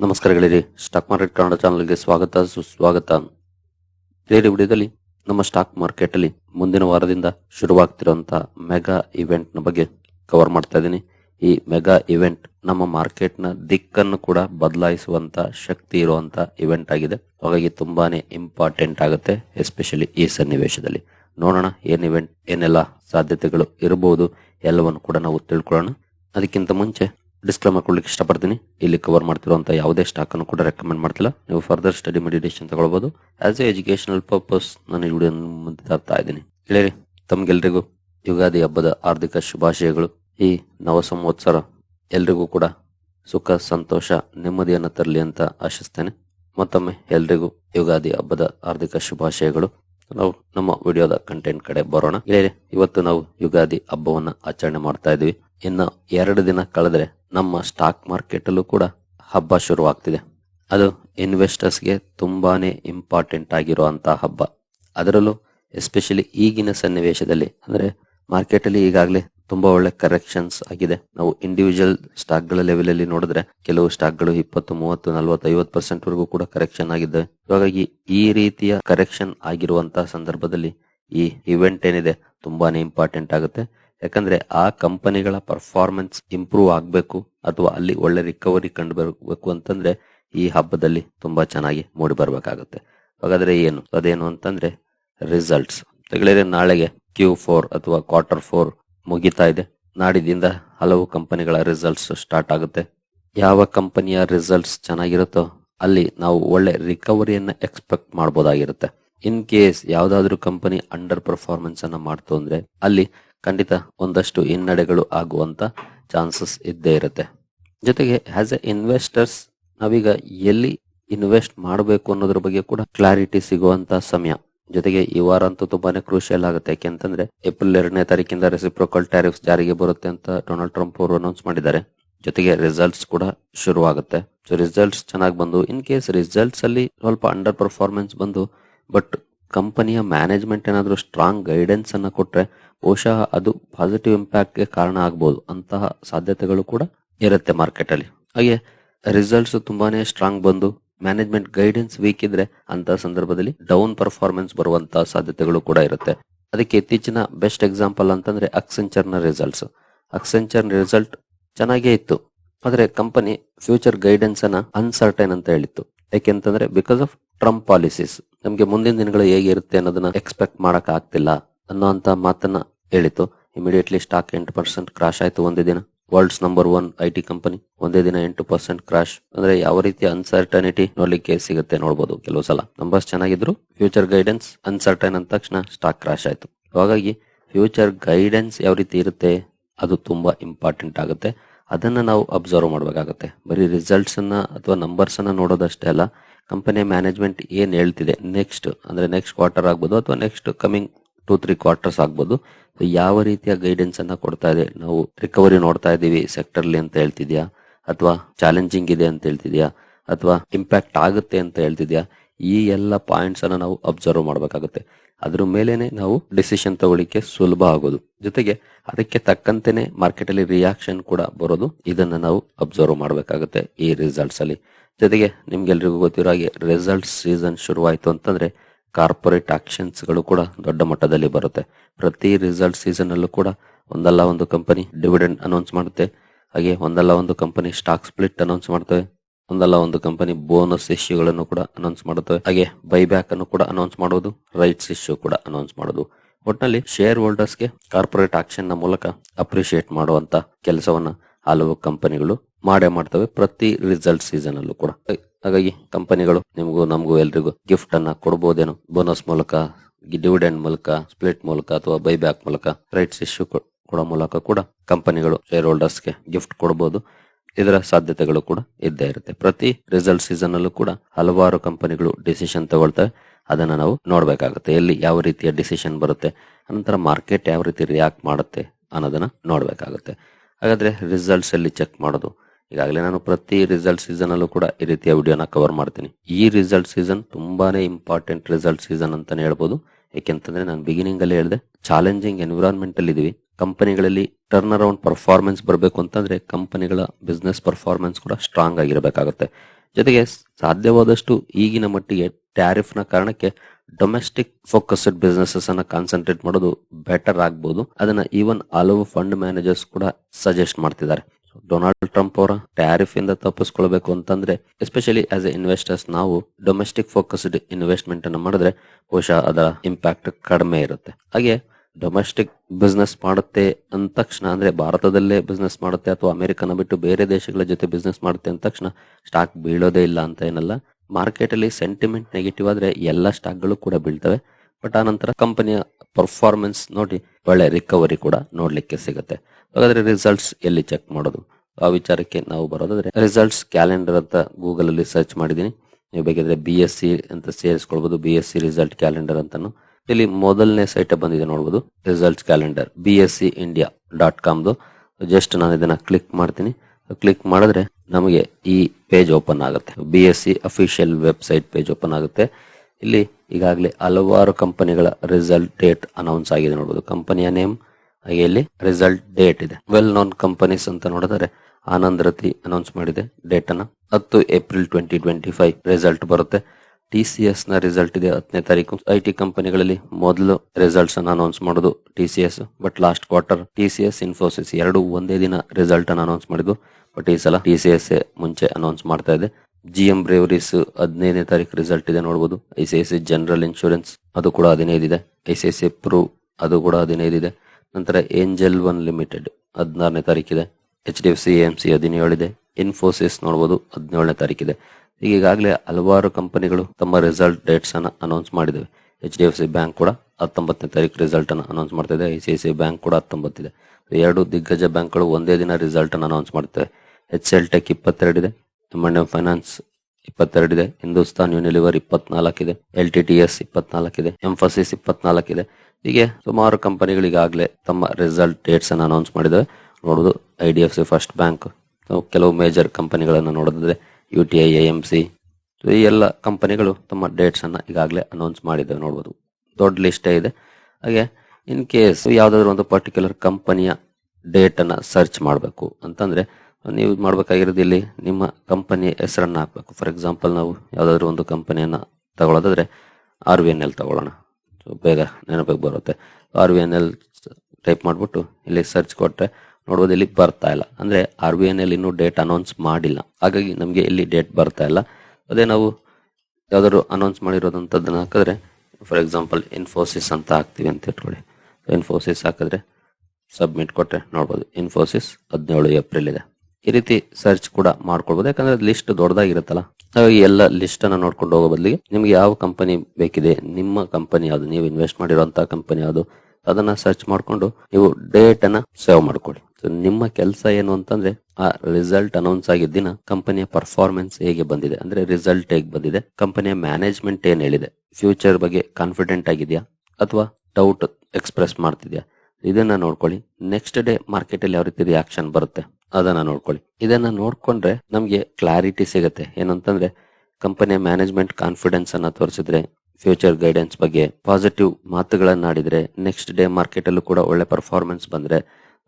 ನಮಸ್ಕಾರಗಳಿರಿ stock market Kannada ಚಾನಲ್ಗೆ ಸ್ವಾಗತ, ಸುಸ್ವಾಗತ. ಬೇರೆ ವಿಡಿಯೋದಲ್ಲಿ ನಮ್ಮ ಸ್ಟಾಕ್ ಮಾರ್ಕೆಟ್ ಅಲ್ಲಿ ಮುಂದಿನ ವಾರದಿಂದ ಶುರುವಾಗ್ತಿರುವಂತಹ ಮೆಗಾ ಇವೆಂಟ್ನ ಬಗ್ಗೆ ಕವರ್ ಮಾಡ್ತಾ ಇದ್ದೀನಿ. ಈ ಮೆಗಾ ಇವೆಂಟ್ ನಮ್ಮ ಮಾರ್ಕೆಟ್ನ ದಿಕ್ಕನ್ನು ಕೂಡ ಬದಲಾಯಿಸುವಂತ ಶಕ್ತಿ ಇರುವಂತ ಇವೆಂಟ್ ಆಗಿದೆ. ಹಾಗಾಗಿ ತುಂಬಾನೇ ಇಂಪಾರ್ಟೆಂಟ್ ಆಗುತ್ತೆ ಎಸ್ಪೆಷಲಿ ಈ ಸನ್ನಿವೇಶದಲ್ಲಿ. ನೋಡೋಣ ಏನ್ ಇವೆಂಟ್ ಏನೆಲ್ಲ ಸಾಧ್ಯತೆಗಳು ಇರಬಹುದು ಎಲ್ಲವನ್ನು ಕೂಡ ನಾವು ತಿಳ್ಕೊಳ್ಳೋಣ. ಅದಕ್ಕಿಂತ ಮುಂಚೆ ಡಿಸ್ಕ್ಲೇಮರ್ ಕೊಡ್ಲಿಕ್ಕೆ ಇಷ್ಟಪಡ್ತೀನಿ. ಇಲ್ಲಿ ಕವರ್ ಮಾಡ್ತಿರುವಂಥ ಯಾವುದೇ ಸ್ಟಾಕ್ ಅನ್ನು ಕೂಡ ರೆಕಮೆಂಡ್ ಮಾಡ್ತಿಲ್ಲ. ನೀವು ಫರ್ದರ್ ಸ್ಟಡಿ ಮೆಡಿಟೇಷನ್ ತಗೊಳ್ಬೋದು. ಆಸ್ ಎ ಎಜುಕೇಶನಲ್ ಪರ್ಪಸ್ ನಾನು ಈ ವಿಡಿಯೋ ಮುಂದೆ ತರ್ತಾ ಇದ್ದೀನಿ. ಹೇಳಿರಿ ತಮ್ಗೆಲ್ರಿಗೂ ಯುಗಾದಿ ಹಬ್ಬದ ಹಾರ್ದಿಕ ಶುಭಾಶಯಗಳು. ಈ ನವ ಸಂವತ್ಸರ ಎಲ್ರಿಗೂ ಕೂಡ ಸುಖ, ಸಂತೋಷ, ನೆಮ್ಮದಿಯನ್ನು ತರಲಿ ಅಂತ ಆಶಿಸ್ತೇನೆ. ಮತ್ತೊಮ್ಮೆ ಎಲ್ರಿಗೂ ಯುಗಾದಿ ಹಬ್ಬದ ಹಾರ್ದಿಕ ಶುಭಾಶಯಗಳು. ನಾವು ನಮ್ಮ ವಿಡಿಯೋದ ಕಂಟೆಂಟ್ ಕಡೆ ಬರೋಣ. ಇವತ್ತು ನಾವು ಯುಗಾದಿ ಹಬ್ಬವನ್ನ ಆಚರಣೆ ಮಾಡ್ತಾ ಇದ್ವಿ ಇನ್ನು ಎರಡು ದಿನ ಕಳೆದ್ರೆ ನಮ್ಮ ಸ್ಟಾಕ್ ಮಾರ್ಕೆಟಲ್ಲೂ ಕೂಡ ಹಬ್ಬ ಶುರುವಾಗ್ತಿದೆ. ಅದು ಇನ್ವೆಸ್ಟರ್ಸ್ಗೆ ತುಂಬಾನೇ ಇಂಪಾರ್ಟೆಂಟ್ ಆಗಿರುವಂತಹ ಹಬ್ಬ. ಅದರಲ್ಲೂ ಎಸ್ಪೆಷಲಿ ಈಗಿನ ಸನ್ನಿವೇಶದಲ್ಲಿ, ಅಂದ್ರೆ ಮಾರ್ಕೆಟಲ್ಲಿ ಈಗಾಗಲೇ ತುಂಬಾ ಒಳ್ಳೆ ಕರೆಕ್ಷನ್ಸ್ ಆಗಿದೆ. ನಾವು ಇಂಡಿವಿಜುವಲ್ ಸ್ಟಾಕ್ಗಳ ಲೆವೆಲ್ ಅಲ್ಲಿ ನೋಡಿದ್ರೆ ಕೆಲವು ಸ್ಟಾಕ್ಗಳು ಇಪ್ಪತ್ತು, ಮೂವತ್ತು, ನಲವತ್ತು, ಐವತ್ತು ಪರ್ಸೆಂಟ್ ವರೆಗೂ ಕೂಡ ಕರೆಕ್ಷನ್ ಆಗಿದೆ ಹಾಗಾಗಿ ಈ ರೀತಿಯ ಕರೆಕ್ಷನ್ ಆಗಿರುವಂತಹ ಸಂದರ್ಭದಲ್ಲಿ ಈ ಇವೆಂಟ್ ಏನಿದೆ ತುಂಬಾನೇ ಇಂಪಾರ್ಟೆಂಟ್ ಆಗುತ್ತೆ. ಯಾಕಂದ್ರೆ ಆ ಕಂಪನಿಗಳ ಪರ್ಫಾರ್ಮೆನ್ಸ್ ಇಂಪ್ರೂವ್ ಆಗಬೇಕು ಅಥವಾ ಅಲ್ಲಿ ಒಳ್ಳೆ ರಿಕವರಿ ಕಂಡು ಬರಬೇಕು ಅಂತಂದ್ರೆ ಈ ಹಬ್ಬದಲ್ಲಿ ತುಂಬಾ ಚೆನ್ನಾಗಿ ಮೂಡಿ ಬರಬೇಕಾಗುತ್ತೆ. ಹಾಗಾದ್ರೆ ಏನು? ಅದೇನು ಅಂತಂದ್ರೆ ರಿಸಲ್ಟ್ಸ್ ತಗೊಳ್ಳಿದ್ರೆ ನಾಳೆಗೆ ಕ್ಯೂ ಫೋರ್ ಅಥವಾ ಕ್ವಾರ್ಟರ್ ಫೋರ್ ಮುಗಿತಾ ಇದೆ. ನಾಡಿದಿಂದ ಹಲವು ಕಂಪನಿಗಳ ರಿಸಲ್ಟ್ಸ್ ಸ್ಟಾರ್ಟ್ ಆಗುತ್ತೆ. ಯಾವ ಕಂಪನಿಯ ರಿಸಲ್ಟ್ಸ್ ಚೆನ್ನಾಗಿರುತ್ತೋ ಅಲ್ಲಿ ನಾವು ಒಳ್ಳೆ ರಿಕವರಿಯನ್ನ ಎಕ್ಸ್ಪೆಕ್ಟ್ ಮಾಡಬಹುದಾಗಿರುತ್ತೆ ಇನ್ ಕೇಸ್ ಯಾವ್ದಾದ್ರು ಕಂಪನಿ ಅಂಡರ್ ಪರ್ಫಾರ್ಮೆನ್ಸ್ ಅನ್ನ ಮಾಡ್ತು ಅಂದ್ರೆ ಅಲ್ಲಿ ಖಂಡಿತ ಒಂದಷ್ಟು ಹಿನ್ನಡೆಗಳು ಆಗುವಂತ ಚಾನ್ಸಸ್ ಇದ್ದೇ ಇರುತ್ತೆ. ಜೊತೆಗೆ ಆಸ್ ಎ ಇನ್ವೆಸ್ಟರ್ಸ್ ನಾವೀಗ ಎಲ್ಲಿ ಇನ್ವೆಸ್ಟ್ ಮಾಡಬೇಕು ಅನ್ನೋದ್ರ ಬಗ್ಗೆ ಕೂಡ ಕ್ಲಾರಿಟಿ ಸಿಗುವಂತ ಸಮಯ. ಜೊತೆಗೆ ಈ ವಾರ ಅಂತೂ ತುಂಬಾನೇ ಕ್ರೂಷಿಯಲ್ ಆಗುತ್ತೆ. ಯಾಕೆಂತಂದ್ರೆ ಏಪ್ರಿಲ್ ಎರಡನೇ ತಾರೀಕಿಂದ ರೆಸಿಪ್ರೋಕಲ್ ಟ್ಯಾರಿಫ್ಸ್ ಜಾರಿಗೆ ಬರುತ್ತೆ ಅಂತ ಡೊನಾಲ್ಡ್ ಟ್ರಂಪ್ ಅವರು ಅನೌನ್ಸ್ ಮಾಡಿದ್ದಾರೆ. ಜೊತೆಗೆ ರಿಸಲ್ಟ್ಸ್ ಕೂಡ ಶುರುವಾಗುತ್ತೆ. ಸೊ ರಿಸಲ್ಟ್ಸ್ ಚೆನ್ನಾಗಿ ಬಂದು ಇನ್ ಕೇಸ್ ರಿಸಲ್ಟ್ಸ್ ಅಲ್ಲಿ ಸ್ವಲ್ಪ ಅಂಡರ್ ಪರ್ಫಾರ್ಮೆನ್ಸ್ ಬಂದು ಬಟ್ ಕಂಪನಿಯ ಮ್ಯಾನೇಜ್ಮೆಂಟ್ ಏನಾದರೂ ಸ್ಟ್ರಾಂಗ್ ಗೈಡೆನ್ಸ್ ಅನ್ನು ಕೊಟ್ಟರೆ ಬಹುಶಃ ಅದು ಪಾಸಿಟಿವ್ ಇಂಪ್ಯಾಕ್ಟ್ಗೆ ಕಾರಣ ಆಗ್ಬೋದು. ಅಂತಹ ಸಾಧ್ಯತೆಗಳು ಕೂಡ ಇರುತ್ತೆ ಮಾರ್ಕೆಟ್ ಅಲ್ಲಿ. ಹಾಗೆ ರಿಸಲ್ಟ್ಸ್ ತುಂಬಾನೇ ಸ್ಟ್ರಾಂಗ್ ಬಂದು ಮ್ಯಾನೇಜ್ಮೆಂಟ್ ಗೈಡೆನ್ಸ್ ವೀಕ್ ಇದ್ರೆ ಅಂತ ಸಂದರ್ಭದಲ್ಲಿ ಡೌನ್ ಪರ್ಫಾರ್ಮೆನ್ಸ್ ಬರುವಂತ ಸಾಧ್ಯತೆಗಳು ಕೂಡ ಇರುತ್ತೆ. ಅದಕ್ಕೆ ಇತ್ತೀಚಿನ ಬೆಸ್ಟ್ ಎಕ್ಸಾಂಪಲ್ ಅಂತಂದ್ರೆ ಅಕ್ಸೆಂಚರ್ ರಿಸಲ್ಟ್ಸ್ ಅಕ್ಸೆಂಚರ್ ರಿಸಲ್ಟ್ ಚೆನ್ನಾಗೇ ಇತ್ತು. ಆದ್ರೆ ಕಂಪನಿ ಫ್ಯೂಚರ್ ಗೈಡೆನ್ಸ್ ಅನ್ನ ಅನ್ಸರ್ಟೈನ್ ಅಂತ ಹೇಳಿತ್ತು. ಯಾಕೆಂತಂದ್ರೆ ಬಿಕಾಸ್ ಆಫ್ ಟ್ರಂಪ್ ಪಾಲಿಸೀಸ್ ನಮ್ಗೆ ಮುಂದಿನ ದಿನಗಳು ಹೇಗೆ ಇರುತ್ತೆ ಅನ್ನೋದನ್ನ ಎಕ್ಸ್ಪೆಕ್ಟ್ ಮಾಡಕ್ ಆಗ್ತಿಲ್ಲ ಅನ್ನೋಂತ ಮಾತನ್ನ ಹೇಳಿತು ಇಮಿಡಿಯೇಟ್ಲಿ ಸ್ಟಾಕ್ ಎಂಟು ಪರ್ಸೆಂಟ್ ಕ್ರಾಶ್ ಆಯ್ತು ಒಂದೇ ದಿನ. World's number one I T company ಒಂದೇ ದಿನ ಎಂಟು ಪರ್ಸೆಂಟ್ ಕ್ರಾಶ್ ಅಂದ್ರೆ ಯಾವ ರೀತಿಯ ಅನ್ಸರ್ಟನಿಟಿ ನೋಡ್ಲಿಕ್ಕೆ ಸಿಗುತ್ತೆ ನೋಡಬಹುದು ಕೆಲವು ಸಲ. ನಂಬರ್ಸ್ ಚೆನ್ನಾಗಿದ್ರು ಫ್ಯೂಚರ್ ಗೈಡೆನ್ಸ್ ಅನ್ಸರ್ಟನ್ ಅಂದ ತಕ್ಷಣ ಸ್ಟಾಕ್ ಕ್ರಾಶ್ ಆಯ್ತು. ಹಾಗಾಗಿ ಫ್ಯೂಚರ್ ಗೈಡೆನ್ಸ್ ಯಾವ ರೀತಿ ಇರುತ್ತೆ, ಅದು ತುಂಬಾ ಇಂಪಾರ್ಟೆಂಟ್ ಆಗುತ್ತೆ. ಅದನ್ನ ನಾವು ಅಬ್ಸರ್ವ್ ಮಾಡಬೇಕಾಗುತ್ತೆ. ಬರೀ ರಿಸಲ್ಟ್ಸ್ ಅನ್ನ ಅಥವಾ ನಂಬರ್ಸ್ ಅನ್ನ ನೋಡೋದಷ್ಟೇ ಅಲ್ಲ ಕಂಪನಿಯ ಮ್ಯಾನೇಜ್ಮೆಂಟ್ ಏನು ಹೇಳ್ತಿದೆ ನೆಕ್ಸ್ಟ್ ಅಂದ್ರೆ ನೆಕ್ಸ್ಟ್ ಕ್ವಾರ್ಟರ್ ಆಗ್ಬೋದು ಅಥವಾ next coming two three quarters ಆಗ್ಬೋದು. ಯಾವ ರೀತಿಯ ಗೈಡೆನ್ಸ್ ಅನ್ನ ಕೊಡ್ತಾ ಇದೆ? ನಾವು ರಿಕವರಿ ನೋಡ್ತಾ ಇದೀವಿ ಸೆಕ್ಟರ್ಲಿ ಅಂತ ಹೇಳ್ತಿದ್ಯಾ? ಅಥವಾ ಚಾಲೆಂಜಿಂಗ್ ಇದೆ ಅಂತ ಹೇಳ್ತಿದ್ಯಾ? ಅಥವಾ ಇಂಪ್ಯಾಕ್ಟ್ ಆಗುತ್ತೆ ಅಂತ ಹೇಳ್ತಿದ್ಯಾ? ಈ ಎಲ್ಲ ಪಾಯಿಂಟ್ಸ್ ಅನ್ನ ನಾವು ಅಬ್ಸರ್ವ್ ಮಾಡಬೇಕಾಗುತ್ತೆ. ಅದ್ರ ಮೇಲೆನೆ ನಾವು ಡಿಸಿಷನ್ ತಗೊಳ್ಳಿಕ್ಕೆ ಸುಲಭ ಆಗೋದು. ಜೊತೆಗೆ ಅದಕ್ಕೆ ತಕ್ಕಂತೆ ಮಾರ್ಕೆಟ್ ಅಲ್ಲಿ ರಿಯಾಕ್ಷನ್ ಕೂಡ ಬರೋದು. ಇದನ್ನ ನಾವು ಅಬ್ಸರ್ವ್ ಮಾಡಬೇಕಾಗುತ್ತೆ ಈ ರಿಸಲ್ಟ್ಸ್ ಅಲ್ಲಿ. ಜೊತೆಗೆ ನಿಮ್ಗೆಲ್ರಿಗೂ ಗೊತ್ತಿರೋ ಹಾಗೆ ರಿಸಲ್ಟ್ ಸೀಸನ್ ಶುರುವಾಯಿತು ಅಂತಂದ್ರೆ ಕಾರ್ಪೊರೇಟ್ ಆಕ್ಷನ್ಸ್ಗಳು ಕೂಡ ದೊಡ್ಡ ಮಟ್ಟದಲ್ಲಿ ಬರುತ್ತೆ. ಪ್ರತಿ ರಿಸಲ್ಟ್ ಸೀಸನ್ ಅಲ್ಲೂ ಕೂಡ ಒಂದಲ್ಲ ಒಂದು ಕಂಪನಿ ಡಿವಿಡೆಂಡ್ ಅನೌನ್ಸ್ ಮಾಡುತ್ತೆ. ಹಾಗೆ ಒಂದಲ್ಲ ಒಂದು ಕಂಪನಿ ಸ್ಟಾಕ್ ಸ್ಪ್ಲಿಟ್ ಅನೌನ್ಸ್ ಮಾಡ್ತವೆ ಒಂದಲ್ಲ ಒಂದು ಕಂಪನಿ ಬೋನಸ್ ಇಶ್ಯೂಗಳನ್ನು ಕೂಡ ಅನೌನ್ಸ್ ಮಾಡುತ್ತವೆ. ಹಾಗೆ ಬೈಬ್ಯಾಕ್ ಅನ್ನು ಕೂಡ ಅನೌನ್ಸ್ ಮಾಡೋದು ರೈಟ್ಸ್ ಇಶ್ಯೂ ಕೂಡ ಅನೌನ್ಸ್ ಮಾಡೋದು ಒಟ್ಟಿನಲ್ಲಿ ಶೇರ್ ಹೋಲ್ಡರ್ಸ್ಗೆ ಕಾರ್ಪೊರೇಟ್ ಆಕ್ಷನ್ನ ಮೂಲಕ ಅಪ್ರಿಶಿಯೇಟ್ ಮಾಡುವಂತ ಕೆಲಸವನ್ನ ಹಲವು ಕಂಪನಿಗಳು ಮಾಡೇ ಮಾಡ್ತವೆ ಪ್ರತಿ ರಿಸಲ್ಟ್ ಸೀಸನ್ ಅಲ್ಲೂ ಕೂಡ. ಹಾಗಾಗಿ ಕಂಪನಿಗಳು ನಿಮಗೂ ನಮಗೂ ಎಲ್ರಿಗೂ ಗಿಫ್ಟ್ ಅನ್ನ ಕೊಡಬಹುದೇನೋ ಬೋನಸ್ ಮೂಲಕ ಡಿವಿಡೆಂಡ್ ಮೂಲಕ ಸ್ಪ್ಲಿಟ್ ಮೂಲಕ ಅಥವಾ ಬೈಬ್ಯಾಕ್ ಮೂಲಕ ರೈಟ್ಸ್ ಇಶ್ಯೂ ಕೊಡೋ ಮೂಲಕ ಕೂಡ ಕಂಪನಿಗಳು ಶೇರ್ ಹೋಲ್ಡರ್ಸ್ಗೆ ಗಿಫ್ಟ್ ಕೊಡಬಹುದು ಇದರ ಸಾಧ್ಯತೆಗಳು ಕೂಡ ಇದ್ದೇ ಇರುತ್ತೆ. ಪ್ರತಿ ರಿಸಲ್ಟ್ ಸೀಸನ್ ಅಲ್ಲೂ ಕೂಡ ಹಲವಾರು ಕಂಪನಿಗಳು ಡಿಸಿಷನ್ ತಗೊಳ್ತವೆ. ಅದನ್ನ ನಾವು ನೋಡಬೇಕಾಗುತ್ತೆ. ಎಲ್ಲಿ ಯಾವ ರೀತಿಯ ಡಿಸಿಷನ್ ಬರುತ್ತೆ ಅನಂತರ ಮಾರ್ಕೆಟ್ ಯಾವ ರೀತಿ ರಿಯಾಕ್ಟ್ ಮಾಡುತ್ತೆ ಅನ್ನೋದನ್ನ ನೋಡಬೇಕಾಗುತ್ತೆ. ಹಾಗಾದ್ರೆ ರಿಸಲ್ಟ್ಸ್ ಅಲ್ಲಿ ಚೆಕ್ ಮಾಡೋದು? ಈಗಾಗಲೇ ನಾನು ಪ್ರತಿ ರಿಸಲ್ಟ್ ಸೀಸನ್ ಅಲ್ಲೂ ಕೂಡ ಈ ರೀತಿಯ ವಿಡಿಯೋನ ಕವರ್ ಮಾಡ್ತೀನಿ. ಈ ರಿಸಲ್ಟ್ ಸೀಸನ್ ತುಂಬಾನೇ ಇಂಪಾರ್ಟೆಂಟ್ ರಿಸಲ್ಟ್ ಸೀಸನ್ ಅಂತಾನೆ ಹೇಳ್ಬೋದು. ಯಾಕೆಂತಂದ್ರೆ ನಾನು ಬಿಗಿನಿಂಗ್ ಅಲ್ಲಿ ಹೇಳಿದೆ ಚಾಲೆಂಜಿಂಗ್ ಎನ್ವಿರಾನ್ಮೆಂಟ್ ಅಲ್ಲಿ ಇದೀವಿ. ಕಂಪನಿಗಳಲ್ಲಿ ಟರ್ನ್ ಅರೌಂಡ್ ಪರ್ಫಾರ್ಮೆನ್ಸ್ ಬರಬೇಕು ಅಂತಂದ್ರೆ ಕಂಪನಿಗಳ ಬಿಸ್ನೆಸ್ ಪರ್ಫಾರ್ಮೆನ್ಸ್ ಕೂಡ ಸ್ಟ್ರಾಂಗ್ ಆಗಿರಬೇಕಾಗುತ್ತೆ. ಜೊತೆಗೆ ಸಾಧ್ಯವಾದಷ್ಟು ಈಗಿನ ಮಟ್ಟಿಗೆ ಟ್ಯಾರಿಫ್ನ ಕಾರಣಕ್ಕೆ ಡೊಮೆಸ್ಟಿಕ್ ಫೋಕಸ್ಡ್ ಬಿಸ್ನೆಸಸ್ ಅನ್ನ ಕಾನ್ಸಂಟ್ರೇಟ್ ಮಾಡೋದು ಬೆಟರ್ ಆಗ್ಬೋದು. ಅದನ್ನ ಈವನ್ ಹಲವು ಫಂಡ್ ಮ್ಯಾನೇಜರ್ಸ್ ಕೂಡ ಸಜೆಸ್ಟ್ ಮಾಡ್ತಿದ್ದಾರೆ. ಡೊನಾಲ್ಡ್ ಟ್ರಂಪ್ ಅವರ ಟ್ಯಾರಿಫ್ ಇಂದ ತಪ್ಪಿಸ್ಕೊಳ್ಬೇಕು ಅಂತಂದ್ರೆ ಎಸ್ಪೆಷಲಿ ಆಸ್ ಎ ಇನ್ವೆಸ್ಟರ್ಸ್ ನಾವು ಡೊಮೆಸ್ಟಿಕ್ ಫೋಕಸ್ಡ್ ಇನ್ವೆಸ್ಟ್ಮೆಂಟ್ ಅನ್ನು ಮಾಡಿದ್ರೆ ಬಹುಶಃ ಅದರ ಇಂಪ್ಯಾಕ್ಟ್ ಕಡಿಮೆ ಇರುತ್ತೆ. ಹಾಗೆ ಡೊಮೆಸ್ಟಿಕ್ ಬಿಸ್ನೆಸ್ ಮಾಡುತ್ತೆ ಅಂದ ತಕ್ಷಣ, ಅಂದ್ರೆ ಭಾರತದಲ್ಲೇ ಬಿಸ್ನೆಸ್ ಮಾಡುತ್ತೆ ಅಥವಾ ಅಮೆರಿಕನ ಬಿಟ್ಟು ಬೇರೆ ದೇಶಗಳ ಜೊತೆ ಬಿಸ್ನೆಸ್ ಮಾಡುತ್ತೆ ಅಂದ ತಕ್ಷಣ ಸ್ಟಾಕ್ ಬೀಳೋದೇ ಇಲ್ಲ ಅಂತ ಏನಲ್ಲ. ಮಾರ್ಕೆಟ್ ಅಲ್ಲಿ ಸೆಂಟಿಮೆಂಟ್ ನೆಗೆಟಿವ್ ಆದ್ರೆ ಎಲ್ಲ ಸ್ಟಾಕ್ಗಳು ಕೂಡ ಬೀಳ್ತವೆ. ಬಟ್ ಆ ನಂತರ ಕಂಪನಿಯ ಪರ್ಫಾರ್ಮೆನ್ಸ್ ನೋಡಿ ಒಳ್ಳೆ ರಿಕವರಿ ಕೂಡ ನೋಡ್ಲಿಕ್ಕೆ ಸಿಗುತ್ತೆ. ಹಾಗಾದ್ರೆ ರಿಸಲ್ಟ್ಸ್ ಎಲ್ಲಿ ಚೆಕ್ ಮಾಡೋದು? ಆ ವಿಚಾರಕ್ಕೆ ನಾವು ಬರೋದಾದ್ರೆ ರಿಸಲ್ಟ್ಸ್ ಕ್ಯಾಲೆಂಡರ್ ಅಂತ ಗೂಗಲ್ ಅಲ್ಲಿ ಸರ್ಚ್ ಮಾಡಿದೀನಿ ನೀವು ಬೇಕಿದ್ರೆ ಬಿ ಎಸ್ ಸಿ ಅಂತ ಸೇರಿಸ್ಕೊಳ್ಬಹುದು B S C result calendar ಅಂತಾನು. ಇಲ್ಲಿ ಮೊದಲನೇ ಸೈಟ್ ಬಂದಿದೆ ನೋಡಬಹುದು results calendar B S C India dot ಕಾಮ್ದು just ನಾನು ಇದನ್ನ ಕ್ಲಿಕ್ ಮಾಡ್ತೀನಿ. ಕ್ಲಿಕ್ ಮಾಡಿದ್ರೆ ನಮಗೆ ಈ ಪೇಜ್ ಓಪನ್ ಆಗುತ್ತೆ. B S C official website page open ಆಗುತ್ತೆ. ಇಲ್ಲಿ ಈಗಾಗಲೇ ಹಲವಾರು ಕಂಪನಿಗಳ ರಿಸಲ್ಟ್ ಡೇಟ್ ಅನೌನ್ಸ್ ಆಗಿದೆ ನೋಡಬಹುದು ಕಂಪನಿಯ ನೇಮ್ ಹಾಗೆ ಇಲ್ಲಿ ರಿಸಲ್ಟ್ ಡೇಟ್ ಇದೆ. ವೆಲ್ ನೋನ್ ಕಂಪನೀಸ್ ಅಂತ ನೋಡಿದರೆ ಆನಂದ್ ರತಿ ಅನೌನ್ಸ್ ಮಾಡಿದೆ ಡೇಟ್ ಅನ್ನ. ಹತ್ತು April twenty twenty five result ಬರುತ್ತೆ. ಟಿ ಸಿ ಎಸ್ನ ರಿಸಲ್ಟ್ ಇದೆ ಹತ್ತನೇ ತಾರೀಕು. ಐ ಟಿ ಕಂಪನಿಗಳಲ್ಲಿ ಮೊದಲು ರಿಸಲ್ಟ್ಸ್ ಅನ್ನ ಅನೌನ್ಸ್ ಮಾಡೋದು T C S but last quarter T C S Infosys ಎರಡು ಒಂದೇ ದಿನ ರಿಸಲ್ಟ್ ಅನ್ನ ಅನೌನ್ಸ್ ಮಾಡಿದ್ದು ಬಟ್ ಈ ಸಲ ಟಿ ಸಿ ಎಸ್ ಮುಂಚೆ ಅನೌನ್ಸ್ ಮಾಡ್ತಾ ಇದೆ. ಜಿ ಎಂ ಬ್ರೇವರೀಸ್ ಹದಿನೈದನೇ ತಾರೀಕು ರಿಸಲ್ಟ್ ಇದೆ ನೋಡಬಹುದು I C I C general insurance ಅದು ಕೂಡ ಹದಿನೈದಿದೆ I C I C pru ಅದು ಕೂಡ ಹದಿನೈದಿದೆ ನಂತರ ಏಂಜಲ್ ಒನ್ ಲಿಮಿಟೆಡ್ ಹದಿನಾರನೇ ತಾರೀಕಿದೆ. H D F C, M C ಹದಿನೇಳಿದೆ. Infosys ನೋಡಬಹುದು ಹದಿನೇಳನೇ ತಾರೀಕಿದೆ. ಈಗ ಈಗಾಗಲೇ ಹಲವಾರು ಕಂಪನಿಗಳು ತಮ್ಮ ರಿಸಲ್ಟ್ ಡೇಟ್ಸ್ ಅನ್ನು announce ಮಾಡಿದವೆ. H D F C bank ಕೂಡ ಹತ್ತೊಂಬತ್ತನೇ ತಾರೀಕು ರಿಸಲ್ಟ್ ಅನ್ನು ಅನೌನ್ಸ್ ಮಾಡ್ತಾ ಇದೆ I C I C bank ಕೂಡ ಹತ್ತೊಂಬತ್ತಿದೆ. ಎರಡು ದಿಗ್ಗಜ ಬ್ಯಾಂಕ್ಗಳು ಒಂದೇ ದಿನ ರಿಸಲ್ಟ್ ಅನ್ನು ಅನೌನ್ಸ್ ಮಾಡ್ತವೆ. ಎಚ್ ಎಲ್ ಟೆಕ್ ಇಪ್ಪತ್ತೆರಡಿದೆ. ಎಂ ಅಂಡ್ ಎಂ ಫೈನಾನ್ಸ್ ಇಪ್ಪತ್ತೆರಡಿದೆ. ಹಿಂದೂಸ್ತಾನ್ ಯೂನಿಲಿವರ್ ಇಪ್ಪತ್ನಾಲ್ಕಿದೆ. ಎಲ್ ಟಿ ಟಿ ಎಸ್ ಇಪ್ಪತ್ನಾಲ್ಕಿದೆ. ಎಂಫೋಸಿಸ್ ಇಪ್ಪತ್ನಾಲ್ಕಿದೆ. ಹೀಗೆ ಸುಮಾರು ಕಂಪನಿಗಳಿಗಾಗಲೇ ತಮ್ಮ ರಿಸಲ್ಟ್ ಡೇಟ್ಸ್ ಅನ್ನು ಅನೌನ್ಸ್ ಮಾಡಿದ್ದಾರೆ. ನೋಡೋದು I D F C first bank ಕೆಲವು ಮೇಜರ್ ಕಂಪನಿಗಳನ್ನು ನೋಡಿದ್ರೆ U T I M C ಈ ಎಲ್ಲ ಕಂಪನಿಗಳು ತಮ್ಮ ಡೇಟ್ಸ್ ಅನ್ನ ಈಗಾಗಲೇ ಅನೌನ್ಸ್ ಮಾಡಿದ್ದಾವೆ ನೋಡಬಹುದು ದೊಡ್ಡ ಲಿಸ್ಟೇ ಇದೆ. ಹಾಗೆ ಇನ್ ಕೇಸ್ ಯಾವ್ದಾದ್ರು ಒಂದು ಪರ್ಟಿಕ್ಯುಲರ್ ಕಂಪನಿಯ ಡೇಟನ್ನು ಸರ್ಚ್ ಮಾಡಬೇಕು. ಅಂತಂದ್ರೆ ನೀವು ಮಾಡಬೇಕಾಗಿರೋದು ಇಲ್ಲಿ ನಿಮ್ಮ ಕಂಪನಿಯ ಹೆಸರನ್ನ ಹಾಕ್ಬೇಕು. ಫಾರ್ ಎಕ್ಸಾಂಪಲ್ ನಾವು ಯಾವುದಾದ್ರೂ ಒಂದು ಕಂಪನಿಯನ್ನು ತಗೊಳ್ಳೋದಾದ್ರೆ ಆರ್ ವಿ ಎನ್ ಎಲ್ ತಗೊಳ್ಳೋಣ. ಬೇಗ ನೆನಪಿಗೆ ಬರುತ್ತೆ. R V N L type ಮಾಡಿಬಿಟ್ಟು ಇಲ್ಲಿ ಸರ್ಚ್ ಕೊಟ್ಟರೆ ನೋಡ್ಬೋದು ಇಲ್ಲಿ ಬರ್ತಾ ಇಲ್ಲ. ಅಂದರೆ ಆರ್ ಬಿ ಎನ್ ಎಲ್ ಇನ್ನೂ ಡೇಟ್ ಅನೌನ್ಸ್ ಮಾಡಿಲ್ಲ. ಹಾಗಾಗಿ ನಮಗೆ ಇಲ್ಲಿ ಡೇಟ್ ಬರ್ತಾ ಇಲ್ಲ. ಅದೇ ನಾವು ಯಾವ್ದಾದ್ರು ಅನೌನ್ಸ್ ಮಾಡಿರೋದಂಥದ್ದನ್ನು ಹಾಕಿದ್ರೆ ಫಾರ್ ಎಕ್ಸಾಂಪಲ್ ಇನ್ಫೋಸಿಸ್ ಅಂತ ಹಾಕ್ತೀವಿ ಅಂತ ಇಟ್ಕೊಳ್ಳಿ. ಇನ್ಫೋಸಿಸ್ ಹಾಕಿದ್ರೆ ಸಬ್ಮಿಟ್ ಕೊಟ್ಟರೆ ನೋಡ್ಬೋದು ಇನ್ಫೋಸಿಸ್ ಹದಿನೇಳು ಏಪ್ರಿಲ್ ಇದೆ. ಈ ರೀತಿ ಸರ್ಚ್ ಕೂಡ ಮಾಡ್ಕೊಳ್ಬೋದು. ಯಾಕಂದರೆ ಲಿಸ್ಟ್ ದೊಡ್ಡದಾಗಿರುತ್ತಲ್ಲ ಹಾಗಾಗಿ ಎಲ್ಲ ಲಿಸ್ಟ್ ಅನ್ನ ನೋಡ್ಕೊಂಡು ಹೋಗೋ ಬದಲಿಗೆ ನಿಮ್ಗೆ ಯಾವ ಕಂಪನಿ ಬೇಕಿದೆ, ನಿಮ್ಮ ಕಂಪನಿ ಯಾವುದು, ನೀವು ಇನ್ವೆಸ್ಟ್ ಮಾಡಿರುವಂತಹ ಕಂಪನಿ ಯಾವ್ದು, ಅದನ್ನ ಸರ್ಚ್ ಮಾಡ್ಕೊಂಡು ನೀವು ಡೇಟ್ ಅನ್ನ ಸೇವ್ ಮಾಡ್ಕೊಳ್ಳಿ. ಸೊ ನಿಮ್ಮ ಕೆಲಸ ಏನು ಅಂತಂದ್ರೆ, ಆ ರಿಸಲ್ಟ್ ಅನೌನ್ಸ್ ಆಗಿದ್ದ ದಿನ ಕಂಪನಿಯ ಪರ್ಫಾರ್ಮೆನ್ಸ್ ಹೇಗೆ ಬಂದಿದೆ, ಅಂದ್ರೆ ರಿಸಲ್ಟ್ ಹೇಗೆ ಬಂದಿದೆ ಕಂಪನಿಯ ಮ್ಯಾನೇಜ್ಮೆಂಟ್ ಏನ್ ಹೇಳಿದೆ ಫ್ಯೂಚರ್ ಬಗ್ಗೆ ಕಾನ್ಫಿಡೆಂಟ್ ಆಗಿದೆಯಾ, ಅಥವಾ ಡೌಟ್ ಎಕ್ಸ್ಪ್ರೆಸ್ ಮಾಡ್ತಿದ್ಯಾ, ಇದನ್ನ ನೋಡ್ಕೊಳ್ಳಿ. ನೆಕ್ಸ್ಟ್ ಡೇ ಮಾರ್ಕೆಟ್ ಅಲ್ಲಿ ಯಾವ ರೀತಿ ರಿಯಾಕ್ಷನ್ ಬರುತ್ತೆ? ಅದನ್ನ ನೋಡ್ಕೊಳ್ಳಿ. ಇದನ್ನ ನೋಡ್ಕೊಂಡ್ರೆ ನಮ್ಗೆ ಕ್ಲಾರಿಟಿ ಸಿಗುತ್ತೆ. ಏನಂತಂದ್ರೆ ಕಂಪನಿಯ ಮ್ಯಾನೇಜ್ಮೆಂಟ್ ಕಾನ್ಫಿಡೆನ್ಸ್ ಅನ್ನ ತೋರಿಸಿದ್ರೆ ಫ್ಯೂಚರ್ ಗೈಡೆನ್ಸ್ ಬಗ್ಗೆ ಪಾಸಿಟಿವ್ ಮಾತುಗಳನ್ನಾಡಿದ್ರೆ ನೆಕ್ಸ್ಟ್ ಡೇ ಮಾರ್ಕೆಟ್ ಅಲ್ಲೂ ಕೂಡ ಒಳ್ಳೆ ಪರ್ಫಾರ್ಮೆನ್ಸ್ ಬಂದ್ರೆ,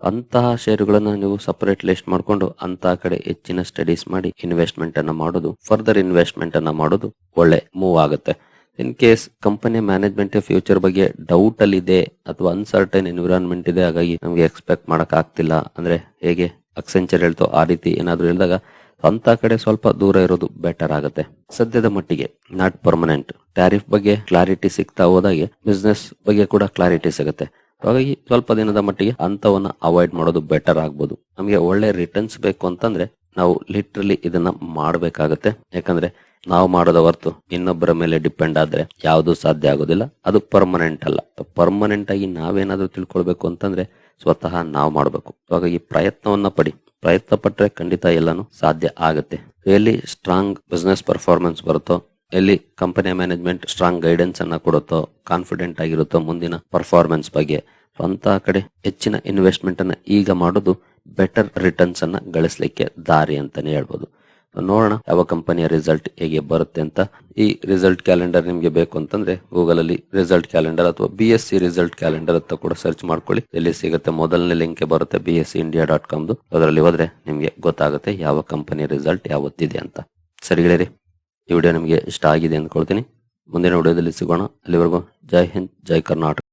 ಅಂತಹ ಷೇರುಗಳನ್ನ ನೀವು ಸಪರೇಟ್ ಲಿಸ್ಟ್ ಮಾಡ್ಕೊಂಡು ಅಂತಹ ಕಡೆ ಹೆಚ್ಚಿನ ಸ್ಟಡೀಸ್ ಮಾಡಿ ಇನ್ವೆಸ್ಟ್ಮೆಂಟ್ ಅನ್ನ ಮಾಡೋದು ಫರ್ದರ್ ಇನ್ವೆಸ್ಟ್ಮೆಂಟ್ ಅನ್ನ ಮಾಡೋದು ಒಳ್ಳೆ ಮೂವ್ ಆಗುತ್ತೆ. In case company management future ಬಗ್ಗೆ ಡೌಟ್ ಅಲ್ಲಿ ಇದೆ ಅಥವಾ ಅನ್ಸರ್ಟನ್ ಎನ್ವಿರಾನ್ಮೆಂಟ್ ಇದೆ, ಹಾಗಾಗಿ ನಮ್ಗೆ ಎಕ್ಸ್ಪೆಕ್ಟ್ ಮಾಡಕ್ ಆಗ್ತಿಲ್ಲ, ಅಂದ್ರೆ ಹೇಗೆ ಅಕ್ಸೆಂಚರ್ ಹೇಳ್ತೋ ಆ ರೀತಿ ಏನಾದರೂ ಹೇಳಿದಾಗ ಅಂತ ಕಡೆ ಸ್ವಲ್ಪ ದೂರ ಇರೋದು ಬೆಟರ್ ಆಗುತ್ತೆ. ಸದ್ಯದ ಮಟ್ಟಿಗೆ ನಾಟ್ ಪರ್ಮನೆಂಟ್ ಟ್ಯಾರಿಫ್ ಬಗ್ಗೆ ಕ್ಲಾರಿಟಿ ಸಿಗ್ತಾ ಹೋದಾಗೆ ಬಿಸ್ನೆಸ್ ಬಗ್ಗೆ ಕೂಡ ಕ್ಲಾರಿಟಿ ಸಿಗುತ್ತೆ. ಹಾಗಾಗಿ ಸ್ವಲ್ಪ ದಿನದ ಮಟ್ಟಿಗೆ ಅಂತವನ್ನ ಅವಾಯ್ಡ್ ಮಾಡೋದು ಬೆಟರ್ ಆಗ್ಬೋದು. ನಮಗೆ ಒಳ್ಳೆ ರಿಟರ್ನ್ಸ್ ಬೇಕು ಅಂತಂದ್ರೆ ನಾವು ಲಿಟ್ರಲಿ ಇದನ್ನ ಮಾಡಬೇಕಾಗತ್ತೆ. ಯಾಕಂದ್ರೆ ನಾವು ಮಾಡೋದ ಹೊರತು ಇನ್ನೊಬ್ಬರ ಮೇಲೆ ಡಿಪೆಂಡ್ ಆದ್ರೆ ಯಾವುದು ಸಾಧ್ಯ ಆಗೋದಿಲ್ಲ. ಅದು ಪರ್ಮನೆಂಟ್ ಅಲ್ಲ. ಪರ್ಮನೆಂಟ್ ಆಗಿ ನಾವೇನಾದ್ರೂ ತಿಳ್ಕೊಳ್ಬೇಕು ಅಂತಂದ್ರೆ ಸ್ವತಃ ನಾವು ಮಾಡಬೇಕು. ಹಾಗಾಗಿ ಪ್ರಯತ್ನವನ್ನ ಪಡಿ. ಪ್ರಯತ್ನ ಪಟ್ಟರೆ ಖಂಡಿತ ಎಲ್ಲಾನು ಸಾಧ್ಯ ಆಗುತ್ತೆ. ಎಲ್ಲಿ ಸ್ಟ್ರಾಂಗ್ ಬಿಸ್ನೆಸ್ ಪರ್ಫಾರ್ಮೆನ್ಸ್ ಬರುತ್ತೋ, ಎಲ್ಲಿ ಕಂಪನಿಯ ಮ್ಯಾನೇಜ್ಮೆಂಟ್ ಸ್ಟ್ರಾಂಗ್ ಗೈಡೆನ್ಸ್ ಅನ್ನ ಕೊಡುತ್ತೋ ಕಾನ್ಫಿಡೆಂಟ್ ಆಗಿರುತ್ತೋ ಮುಂದಿನ ಪರ್ಫಾರ್ಮೆನ್ಸ್ ಬಗ್ಗೆ ಅಂತ ಕಡೆ ಹೆಚ್ಚಿನ ಇನ್ವೆಸ್ಟ್ಮೆಂಟ್ ಅನ್ನ ಈಗ ಮಾಡೋದು ಬೆಟರ್ ರಿಟರ್ನ್ಸ್ ಅನ್ನ ಗಳಿಸಲಿಕ್ಕೆ ದಾರಿ ಅಂತಾನೆ ಹೇಳ್ಬೋದು. ನೋಡೋಣ ಯಾವ ಕಂಪನಿಯ ರಿಸಲ್ಟ್ ಹೇಗೆ ಬರುತ್ತೆ ಅಂತ. ಈ ರಿಸಲ್ಟ್ ಕ್ಯಾಲೆಂಡರ್ ನಿಮ್ಗೆ ಬೇಕು ಅಂತಂದ್ರೆ ಗೂಗಲ್ ಅಲ್ಲಿ ರಿಸಲ್ಟ್ ಕ್ಯಾಲೆಂಡರ್ ಅಥವಾ B S C result calendar ಅಂತ ಕೂಡ ಸರ್ಚ್ ಮಾಡ್ಕೊಳ್ಳಿ. ಎಲ್ಲಿ ಸಿಗುತ್ತೆ ಮೊದಲನೇ ಲಿಂಕ್ ಬರುತ್ತೆ B S C India dot ಕಾಮ್ದು ಅದರಲ್ಲಿ ಹೋದ್ರೆ ನಿಮ್ಗೆ ಗೊತ್ತಾಗುತ್ತೆ ಯಾವ ಕಂಪನಿ ರಿಸಲ್ಟ್ ಯಾವತ್ತಿದೆ ಅಂತ. ಸರಿ ಗೆಳೆಯರಿ, ಈ ವಿಡಿಯೋ ನಿಮಗೆ ಇಷ್ಟ ಆಗಿದೆ ಅಂದ್ಕೊಳ್ತೀನಿ. ಮುಂದಿನ ವಿಡಿಯೋದಲ್ಲಿ ಸಿಗೋಣ. ಅಲ್ಲಿವರೆಗೂ ಜೈ ಹಿಂದ್, ಜೈ ಕರ್ನಾಟಕ.